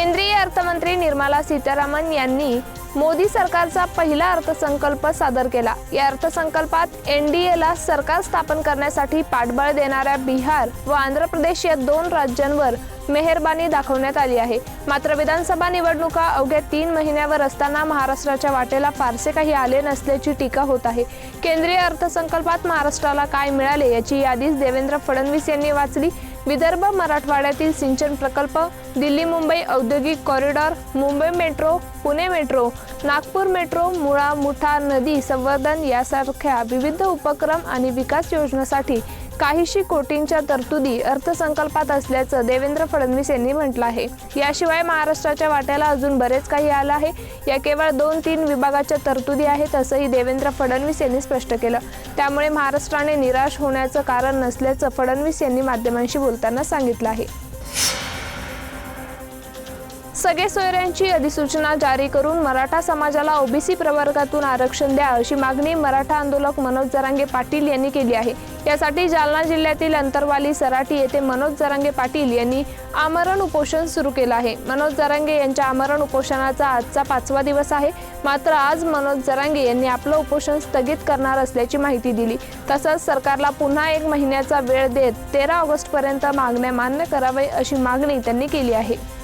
केंद्रीय अर्थमंत्री निर्मला सीतारामन यांनी मोदी सरकारचा पहिला अर्थसंकल्प सादर केला. या अर्थसंकल्पात एन डी एला सरकार स्थापन करण्यासाठी पाठबळ देणाऱ्या बिहार व आंध्र प्रदेश या दोन राज्यांवर मेहरबानी दाखवण्यात आली आहे. मात्र विधानसभा निवडणुका अवघ्या तीन महिन्यावर असताना महाराष्ट्राच्या वाटेला फारसे काही आले नसल्याची टीका होत आहे. केंद्रीय अर्थसंकल्पात महाराष्ट्राला काय मिळाले याची यादीच देवेंद्र फडणवीस यांनी वाचली. विदर्भ मराठवाड्यातील सिंचन प्रकल्प दिल्ली मुंबई औद्योगिक corridor Mumbai metro Pune metro Nagpur metro Mula Mutha नदी संवर्धन यासारख्या विविध उपक्रम आणि विकास योजनांसाठी काहीशी कोटींच्या तरतुदी अर्थसंकल्पात असल्याचं देवेंद्र फडणवीस यांनी म्हटलं आहे. याशिवाय महाराष्ट्राच्या वाट्याला अजून बरेच काही आलं आहे. या केवळ दोन तीन विभागाच्या तरतुदी आहेत असंही देवेंद्र फडणवीस यांनी स्पष्ट केलं. त्यामुळे महाराष्ट्राने निराश होण्याचं कारण नसल्याचं फडणवीस यांनी माध्यमांशी बोलताना सांगितलं आहे. सगळे सोयऱ्यांची अधिसूचना जारी करून मराठा समाजाला ओबीसी प्रवर्गातून आरक्षण द्या अशी मागणी मराठा आंदोलक मनोज जरांगे पाटील यांनी केली आहे. यासाठी जालना जिल्ह्यातील अंतरवाली सराटी येथे मनोज जरांगे पाटील यांनी आमरण उपोषण सुरू केलं आहे. मनोज जरांगे यांच्या आमरण उपोषणाचा आजचा पाचवा दिवस आहे. मात्र आज मनोज जरांगे यांनी आपलं उपोषण स्थगित करणार असल्याची माहिती दिली. तसंच सरकारला पुन्हा एक महिन्याचा वेळ देत तेरा ऑगस्टपर्यंत मागण्या मान्य करावे अशी मागणी त्यांनी केली आहे.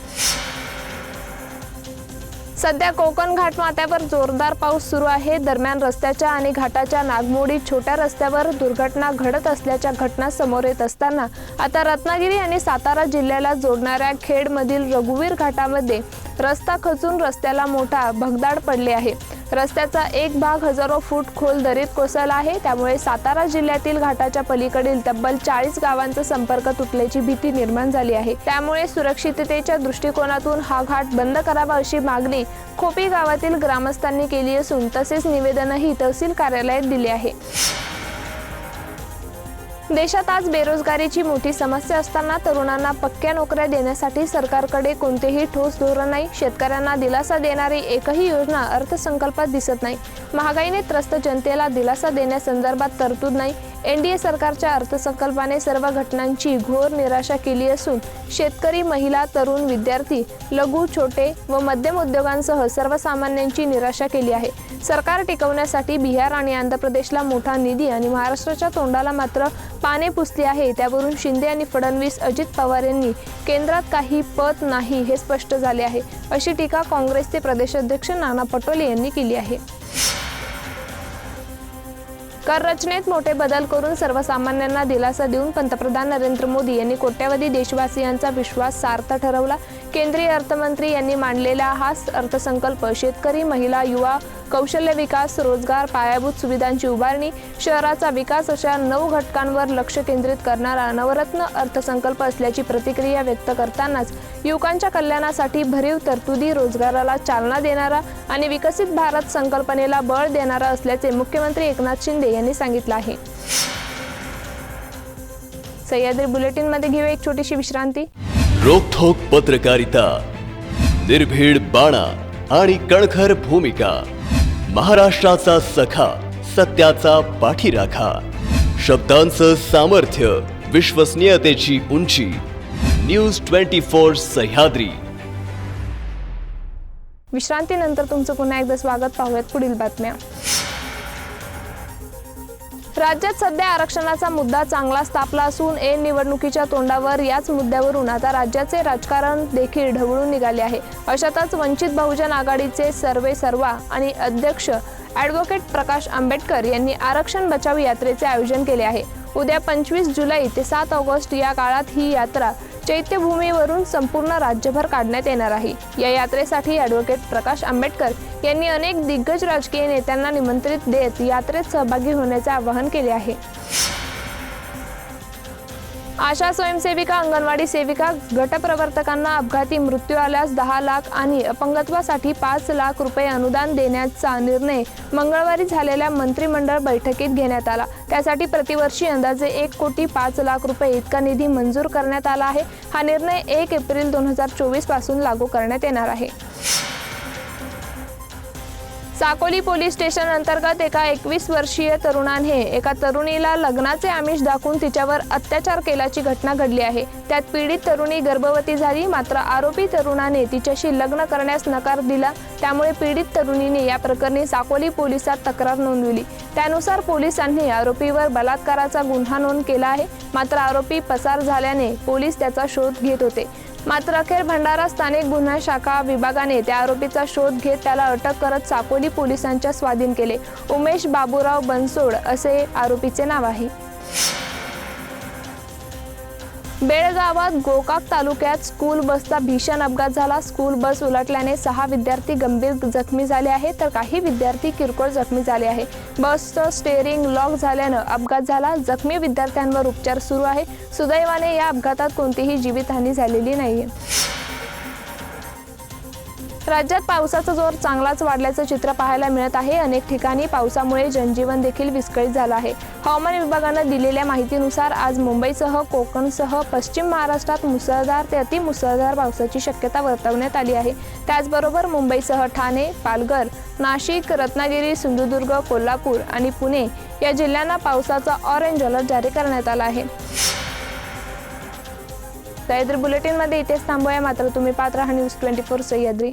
सध्या कोकण घाटमाथ्यावर जोरदार पाऊस सुरू आहे. दरम्यान रस्त्याच्या आणि घाटाच्या नागमोडी छोट्या रस्त्यावर दुर्घटना घडत असल्याच्या घटना समोर येत असताना आता रत्नागिरी आणि सातारा जिल्ह्याला जोडणाऱ्या खेडमधील रघुवीर घाटामध्ये रस्ता खचून रस्त्याला मोठा भगदाड पडले आहे. रस्त्याचा एक भाग हजारो फूट खोल दरीत कोसळला आहे. त्यामुळे सातारा जिल्ह्यातील घाटाच्या पलीकडील तब्बल चाळीस गावांचा संपर्क तुटल्याची भीती निर्माण झाली आहे. त्यामुळे सुरक्षिततेच्या दृष्टिकोनातून हा घाट बंद करावा अशी मागणी खोपी गावातील ग्रामस्थांनी केली असून तसेच निवेदनही तहसील कार्यालयात दिले आहे. देशात आज बेरोजगारीची मोठी समस्या असताना तरुणांना पक्क्या नोकऱ्या देण्यासाठी सरकारकडे कोणतेही ठोस धोरण नाही. शेतकऱ्यांना दिलासा देणारी एकही योजना अर्थसंकल्पात दिसत नाही. महागाईने त्रस्त जनतेला दिलासा देण्यासंदर्भात तरतूद नाही. एनडीए सरकारच्या अर्थसंकल्पाने सर्व घटनांची घोर निराशा केली असून शेतकरी महिला तरुण विद्यार्थी लघु छोटे व मध्यम उद्योगांसह सर्वसामान्यांची निराशा केली आहे. सरकार टिकवण्यासाठी बिहार आणि आंध्र प्रदेशला मोठा निधी आणि महाराष्ट्राच्या तोंडाला मात्र पाने पुसली आहे. त्यावरून शिंदे आणि फडणवीस अजित पवार यांनी केंद्रात काही पत नाही हे स्पष्ट झाले आहे. अशी टीका काँग्रेसचे प्रदेशाध्यक्ष नाना पटोले यांनी केली आहे. कर रचनेत मोठे बदल करून सर्वसामान्यांना दिलासा देऊन पंतप्रधान नरेंद्र मोदी यांनी कोट्यावधी देशवासियांचा विश्वास सार्थ ठरवला. केंद्रीय अर्थमंत्री यांनी मांडलेला हा अर्थसंकल्प शेतकरी महिला युवा कौशल्य विकास रोजगार पायाभूत सुविधांची उभारणी शहराचा विकास अशा नऊ घटकांवर लक्ष केंद्रित करणारा नवरत्न अर्थसंकल्प असल्याची प्रतिक्रिया व्यक्त करतानाच युवकांच्या कल्याणासाठी भरीव तरतुदी रोजगाराला चालना देणारा आणि विकसित भारत संकल्पनेला बळ देणारा असल्याचे मुख्यमंत्री एकनाथ शिंदे यांनी सांगितलं आहे. सह्याद्री बुलेटिनमध्ये घेऊ एक छोटीशी विश्रांती. रोखोक पत्रकारिता निर्भीड बाणा आणि कणखर भूमिका महाराष्ट्राचा सखा सत्याचा पाठीराखा शब्दांचं सामर्थ्य विश्वसनीयतेची उंची न्यूज ट्वेंटी फोर सह्याद्री. विश्रांतीनंतर तुमचं पुन्हा एकदा स्वागत पाहूयात पुढील बातम्या. राज्यात सध्या आरक्षणाचा मुद्दा चांगलाच तापला असून ऐन निवडणुकीच्या तोंडावर याच मुद्द्यावरून आता राज्याचे राजकारण देखील ढवळून निघाले आहे. अशातच वंचित बहुजन आघाडीचे सर्वे सर्वा आणि अध्यक्ष ॲडव्होकेट प्रकाश आंबेडकर यांनी आरक्षण बचाव यात्रेचे आयोजन केले आहे. उद्या पंचवीस जुलै ते सात ऑगस्ट या काळात ही यात्रा चैत्यभूमीवरून संपूर्ण राज्यभर काढण्यात येणार आहे. या यात्रेसाठी ॲडव्होकेट प्रकाश आंबेडकर यांनी अनेक दिग्गज राजकीय नेत्यांना निमंत्रित देत यात्रेत सहभागी होण्याचे आवाहन केले आहे. आशा स्वयंसेविका अंगणवाडी सेविका गटप्रवर्तकांना अपघाती मृत्यू आल्यास दहा लाख आणि अपंगत्वासाठी पाच लाख रुपये अनुदान देण्याचा निर्णय मंगळवारी झालेल्या मंत्रिमंडळ बैठकीत घेण्यात आला. त्यासाठी प्रतिवर्षी अंदाजे एक कोटी पाच लाख रुपये इतका निधी मंजूर करण्यात आला आहे. हा निर्णय एक एप्रिल दोन हजार चोवीसपासून लागू करण्यात येणार आहे. साकोली पोलीस स्टेशन अंतर्गत एका एकवीस वर्षीय तरुणाने एका तरुणीला लग्नाचे आमिष दाखवून तिच्यावर अत्याचार केल्याची घटना घडली आहे. त्यात पीडित तरुणी गर्भवती झाली मात्र आरोपी तरुणाने तिच्याशी लग्न करण्यास नकार दिला. त्यामुळे पीडित तरुणीने या प्रकरणी साकोली पोलिसात तक्रार नोंदवली. त्यानुसार पोलिसांनी आरोपीवर बलात्काराचा गुन्हा नोंद केला आहे. मात्र आरोपी पसार झाल्याने पोलीस त्याचा शोध घेत होते. मात्र अखेर भंडारा स्थानिक गुन्हा शाखा विभागाने त्या आरोपीचा शोध घेत त्याला अटक करत साकोली पोलिसांच्या स्वाधीन केले. उमेश बाबूराव बनसोड असे आरोपीचे नाव आहे. बेळगावात गोकाक तालुक्यात स्कूल बसचा भीषण अपघात झाला. स्कूल बस उलटल्याने सहा विद्यार्थी गंभीर जखमी झाले आहेत तर काही विद्यार्थी किरकोळ जखमी झाले आहे बसचं स्टेअरिंग लॉक झाल्यानं अपघात झाला. जखमी विद्यार्थ्यांवर उपचार सुरू आहे. सुदैवाने या अपघातात कोणतीही जीवितहानी झालेली नाहीये. राज्यात पावसाचा जोर चांगलाच वाढल्याचं चित्र पाहायला मिळत आहे. अनेक ठिकाणी पावसामुळे जनजीवन देखील विस्कळीत झालं आहे. हवामान विभागानं दिलेल्या माहितीनुसार आज मुंबईसह कोकणसह पश्चिम महाराष्ट्रात मुसळधार ते अतिमुसळधार पावसाची शक्यता वर्तवण्यात आली आहे. त्याचबरोबर मुंबईसह ठाणे पालघर नाशिक रत्नागिरी सिंधुदुर्ग कोल्हापूर आणि पुणे या जिल्ह्यांना पावसाचा ऑरेंज अलर्ट जारी करण्यात आला आहे. सह्याद्री बुलेटिनमध्ये इथेच थांबूया. मात्र तुम्ही पात्र हा न्यूज ट्वेंटी फोर सह्याद्री.